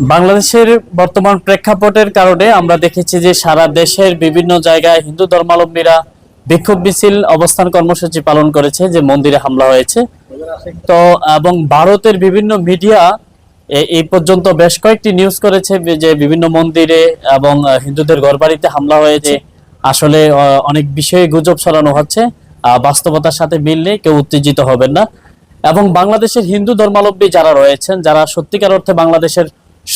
বাংলাদেশের বর্তমান প্রেক্ষাপটের কারণে আমরা দেখেছি যে সারা দেশের বিভিন্ন জায়গায় হিন্দু ধর্মাবলম্বীরা বিক্ষোভ মিছিল অবস্থান কর্মসূচি পালন করেছে, যে মন্দিরে হামলা হয়েছে। তো, এবং ভারতের বিভিন্ন মিডিয়া এই পর্যন্ত বেশ কয়েকটি নিউজ করেছে যে বিভিন্ন মন্দিরে এবং হিন্দুদের ঘরবাড়িতে হামলা হয়েছে। আসলে অনেক বিষয়ে গুজব ছড়ানো হচ্ছে। বাস্তবতার সাথে মিললে কেউ উত্তেজিত হবেন না। এবং বাংলাদেশের হিন্দু ধর্মাবলম্বী যারা রয়েছেন, যারা সত্যিকার অর্থে বাংলাদেশের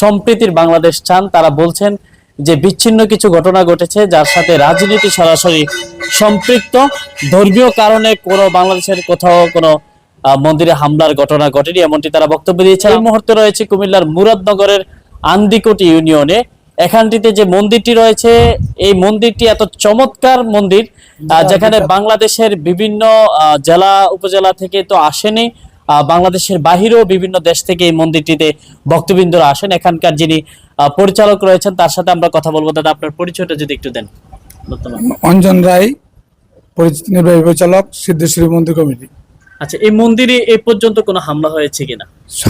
সম্প্রীতির বাংলাদেশ চান, তারা বলছেন যে বিচ্ছিন্ন কিছু ঘটনা ঘটেছে, যার সাথে রাজনীতি সরাসরি সম্পৃক্ত। ধর্মীয় কারণে কোনো বাংলাদেশের কোথাও কোনো মন্দিরে হামলার ঘটনা ঘটেনি, এমনটি তারা বক্তব্য দিয়েছে এই মুহূর্তে রয়েছে কুমিল্লার মুরাদনগরের আন্দিকোটি ইউনিয়নে। এখানটিতে যে মন্দিরটি রয়েছে, এই মন্দিরটি এত চমৎকার মন্দির যেখানে বাংলাদেশের বিভিন্ন জেলা, উপজেলা থেকে তো আসেনি। বাংলাদেশের বাহিরেও বিভিন্ন দেশ থেকে এই মন্দিরটিতে ভক্তবৃন্দরা আসেন। এখানকার যিনি পরিচালক রয়েছেন তার সাথে আমরা কথা বলব। দাদা আপনার পরিচয়টা যদি একটু দেন। অঞ্জন রায় নির্বাহী পরিচালক সিদ্ধেশ্বরী মন্দির কমিটি। আচ্ছা এই মন্দিরে এ পর্যন্ত কোনো হামলা হয়েছে কিনা?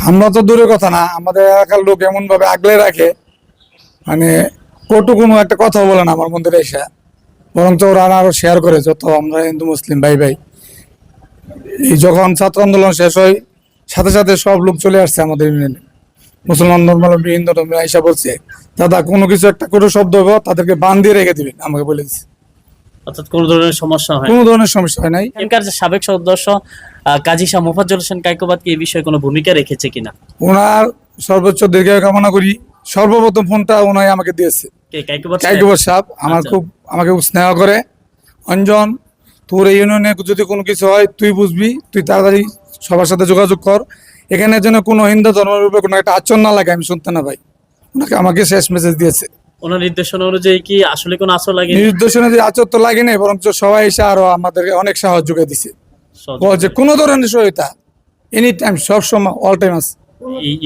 হামলা তো দূরের কথা না আমাদের এলাকার লোক এমন ভাবে আগলে রাখে মানে কটু কোনো একটা কথা বলে না আমার মন্দিরে এসে। বরঞ্চ ওরা আরও শেয়ার করে যত আমরা হিন্দু মুসলিম ভাই ভাই যখন ছাত্র আন্দোলন শেষ হয় সাথে সাথে সব লোক চলে আসছে আমাদের ইউনিয়নে। মুসলমান ধর্মাবলম্বী হিন্দু ধর্মী আইসা বলছে দাদা কোনো কিছু একটা কটু শব্দ হবে তাদেরকে বান দিয়ে রেখে দিবেন। আমাকে বলে দিচ্ছে অর্থাৎ কোনো ধরনের সমস্যা হয় কোনো ধরনের সমস্যা হয় নাই। এখানকার যে সাবেক সদস্য কাজী শাহ মুফাজ্জল হোসেন কাইকোবাদ কি এই বিষয়ে কোনো ভূমিকা রেখেছে কিনা? ওনার সর্বোচ্চ দীর্ঘায়ু কামনা করি। সর্বপ্রথম ফোনটা ওনাই আমাকে দিয়েছে। কাইকোবাদ সাহেব? আমার আচ্ছা। খুব আমাকে খুব স্নেহ করে। অঞ্জন তোর এই ইউনিয়নে যদি কোনো কিছু হয় তুই বুঝবি তুই তাড়াতাড়ি সবার সাথে যোগাযোগ কর। এখানে যেন কোনো হিন্দু ধর্মের উপরে কোনো একটা আচরণ না লাগে আমি শুনতে না ভাই ওনাকে আমাকে শেষ মেসেজ দিয়েছে। ওনার নির্দেশনা অনুযায়ী কি আসলে কোনো আসর লাগে নির্দেশনে যে আচর তো লাগে নাই বরঞ্চ সবাই এসে আরও আমাদেরকে অনেক সাহায্য করে দিছে যে কোনো ধরনের সহায়তা এনি টাইম সব সময় অল টাইম আছে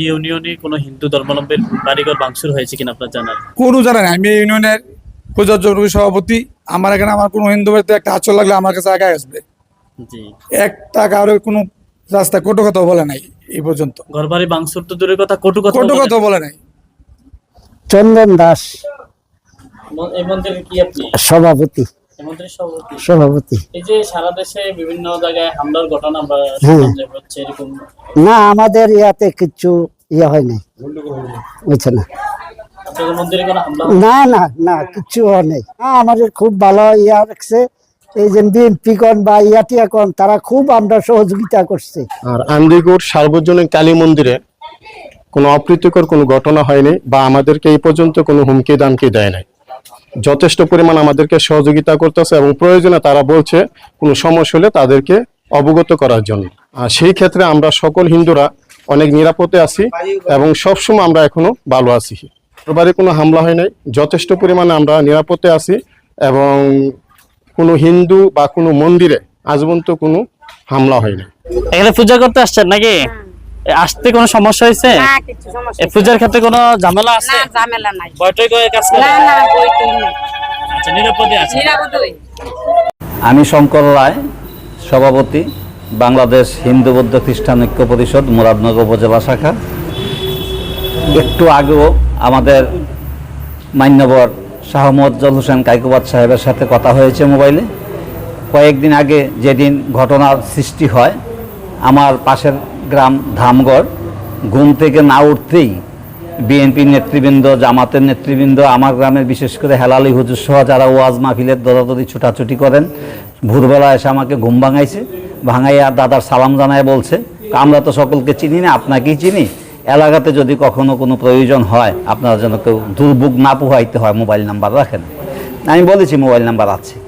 ইউনিয়নে কোনো হিন্দু ধর্মাবলম্বীর বাড়িঘর ভাঙচুর হয়েছে কিনা আপনার জানার? কোনো জানে না আমি ইউনিয়নের প্রযোজ্য সভাপতি আমার এখানে আমার কোনো হিন্দু বাড়িতে একটা আচর লাগলে আমার কাছে আগে আসবে। একটা কারোর কোনো রাস্তা কটু কথা বলে নাই এই পর্যন্ত। ঘরবাড়ি ভাঙচুর তো দূরের কথা কটু কথা কটু বলে- কথা বলে নাই। চন্দন দাস। সভাপতি। সভাপতি? সভাপতি। এই যে সারা দেশে বিভিন্ন জায়গায় হামলার ঘটনা আমরা হ্যাঁ। না আমাদের ইয়াতে কিছু ইয়ে হয় নাই। বুঝছে না। না না না কিছু হয় নাই। না আমাদের খুব ভালো ইয়া রাখছে। এই যে বিএনপি কন বা ইয়াটিয়া কন তারা খুব আমরা সহযোগিতা করছে। আর আন্দিগুড় সার্বজনীন কালী মন্দিরে কোনো অপ্রীতিকর কোনো ঘটনা হয়নি বা আমাদেরকে এই পর্যন্ত কোনো হুমকি দামকি দেয় নাই। যথেষ্ট পরিমাণ আমাদেরকে সহযোগিতা করতেছে এবং প্রয়োজনে তারা বলছে কোনো সমস্যা হলে তাদেরকে অবগত করার জন্য। আর সেই ক্ষেত্রে আমরা সকল হিন্দুরা অনেক নিরাপদে আছি এবং সবসময় আমরা এখনও ভালো আছি। এবারে কোনো হামলা হয় নাই। যথেষ্ট পরিমাণে আমরা নিরাপদে আছি এবং কোনো হিন্দু বা কোনো মন্দিরে আজ পর্যন্ত কোনো হামলা হয় নাই। এখানে পূজা করতে আসছেন নাকি? আসতে কোনো সমস্যা হয়েছে? না কিছু সমস্যা এই পূজার ক্ষেত্রে কোনো ঝামেলা আছে? না ঝামেলা নাই। কাজ করে? না না নেই। আচ্ছা নিরাপদে আছে। নিরাপদ। আমি শঙ্কর রায় সভাপতি বাংলাদেশ হিন্দু বৌদ্ধ খ্রিস্টান ঐক্য পরিষদ মুরাদনগর উপজেলা শাখা। একটু আগেও আমাদের মান্যবর শাহ মোয়াজ্জল হোসেন কাইকুবাদ সাহেবের সাথে কথা হয়েছে মোবাইলে। কয়েকদিন আগে যেদিন ঘটনার সৃষ্টি হয়, আমার পাশের গ্রাম ধামগড়, ঘুম থেকে না উঠতেই বিএনপির নেতৃবৃন্দ, জামাতের নেতৃবৃন্দ, আমার গ্রামের বিশেষ করে হেলালি হুজুর সহ যারা ওয়াজ মাহফিলের দরাদরি ছুটাছুটি করেন, ভোরবেলা এসে আমাকে ঘুম ভাঙাইছে। ভাঙাইয়া দাদার সালাম জানায় বলছে, আমরা তো সকলকে চিনি না, আপনাকেই চিনি। এলাকাতে যদি কখনো কোনো প্রয়োজন হয়, আপনারা যেন কেউ দুর্ভোগ না পোহাইতে হয়, মোবাইল নাম্বার রাখেন। আমি বলেছি মোবাইল নাম্বার আছে।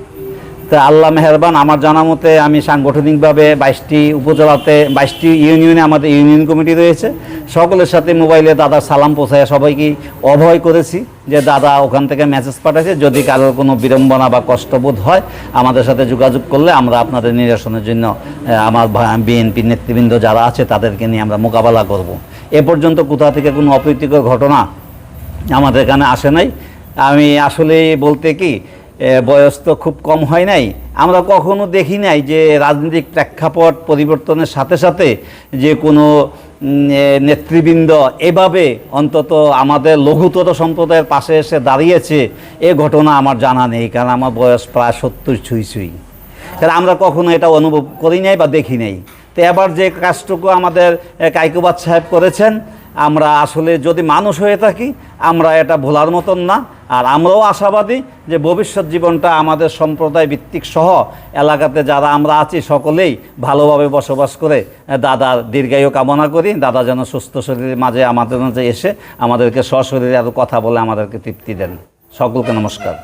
তা আল্লাহ মেহরবান, আমার জানা মতে আমি সাংগঠনিকভাবে বাইশটি উপজেলাতে, বাইশটি ইউনিয়নে আমাদের ইউনিয়ন কমিটি রয়েছে। সকলের সাথে মোবাইলে দাদার সালাম পৌঁছায় সবাইকে অভয় করেছি যে দাদা ওখান থেকে মেসেজ পাঠাইছে। যদি কারোর কোনো বিড়ম্বনা বা কষ্টবোধ হয়, আমাদের সাথে যোগাযোগ করলে আমরা আপনাদের নিরসনের জন্য আমার বিএনপি নেতৃবৃন্দ যারা আছে, তাদেরকে নিয়ে আমরা মোকাবেলা করব। এ পর্যন্ত কোথা থেকে কোনো অপ্রীতিকর ঘটনা আমাদের এখানে আসে নাই। আমি আসলে বলতে কি বয়স তো খুব কম হয় নাই। আমরা কখনো দেখি নাই যে রাজনৈতিক প্রেক্ষাপট পরিবর্তনের সাথে সাথে যে কোনো নেতৃবৃন্দ এভাবে অন্তত আমাদের লঘুতর সম্প্রদায়ের পাশে এসে দাঁড়িয়েছে, এ ঘটনা আমার জানা নেই, কারণ আমার বয়স প্রায় সত্তর ছুঁই ছুঁই। কারণ আমরা কখনো এটা অনুভব করি নাই বা দেখি নাই। তো এবার যে কাজটুকু আমাদের কাইকুবাদ সাহেব করেছেন আমরা আসলে যদি মানুষ হয়ে থাকি, আমরা এটা ভোলার মতন না। আর আমরাও আশাবাদী যে ভবিষ্যৎ জীবনটা আমাদের সম্প্রদায় ভিত্তিক সহ এলাকাতে যারা আমরা আছি, সকলেই ভালোভাবে বসবাস করে দাদার দীর্ঘায়ু কামনা করি। দাদা যেন সুস্থ শরীরের মাঝে, আমাদের মাঝে এসে আমাদেরকে সশরীরে আরও কথা বলে আমাদেরকে তৃপ্তি দেন। সকলকে নমস্কার।